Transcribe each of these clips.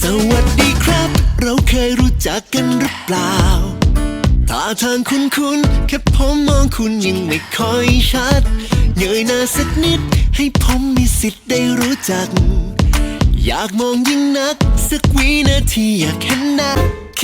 สวัสดีครับ เราเคยรู้จักกันหรือเปล่าท่าทางคุ้นๆแค่ผมมองคุณยังไม่ค่อยชัดเงยหน้าสักนิด ให้ผมมีสิทธิ์ได้รู้จัก อยากมองยิ่งนัก สักวินาทีอยากเห็นหน้าแต่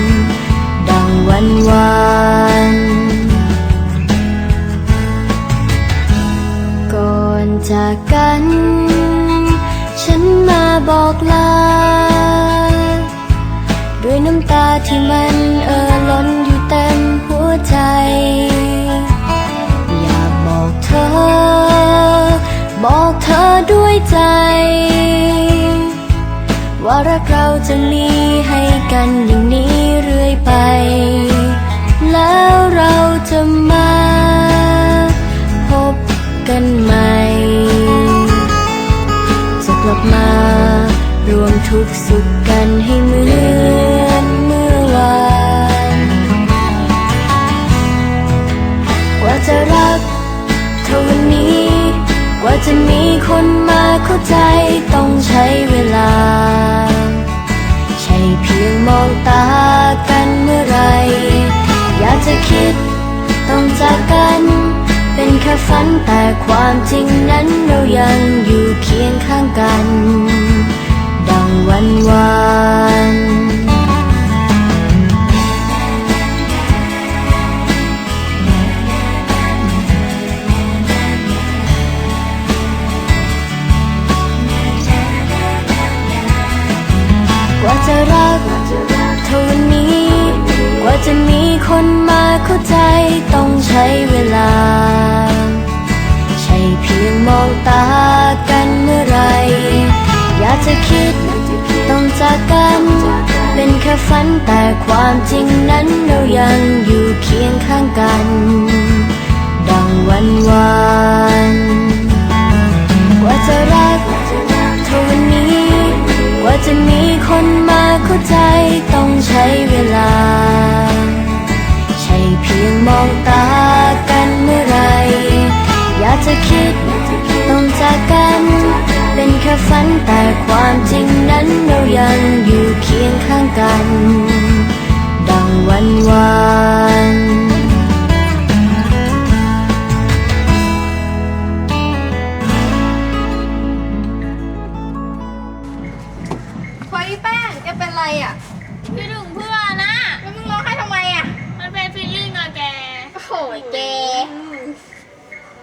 วันวานก่อนจากกัน ฉันมาบอกลา ด้วยน้ำตาที่มันเอ่อล้นอยู่เต็มหัวใจ อยากบอกเธอ บอกเธอด้วยใจ ว่ารักเราจะมีให้กันอย่างนี้ กลับมา รวมทุกสุขกันให้เหมือนเมื่อวานกว่าจะรักเท่าวันนี้กว่าจะมีคนมาเข้าใจต้องใช้เวลา ใช่เพียงมองตากันเมื่อไร อยากจะคิด เป็นแค่ฝันแต่ความจริงนั้นเรายังอยู่เคียงข้างกัน ดังวันวานกว่าจะรักเท่านี้ กว่าจะมีคนมาเข้าใจต้อาจะคิด ต้องจากกัน เป็นแค่ฝันแต่ความจริงนั้นเรายังอยู่เคียงข้างกัน ดังวันวาน ค่ฝันแต่ความจริงนั้นเรายังอยู่เคียงข้างกัน ดังวันวานพอยป้งแกเป็นไรอะพี่ถึงเพื่อนนะแล้วมึงร้องไห้ทำไมอะ มันเป็นฟีลลิ่งอะแก โอ้โหแก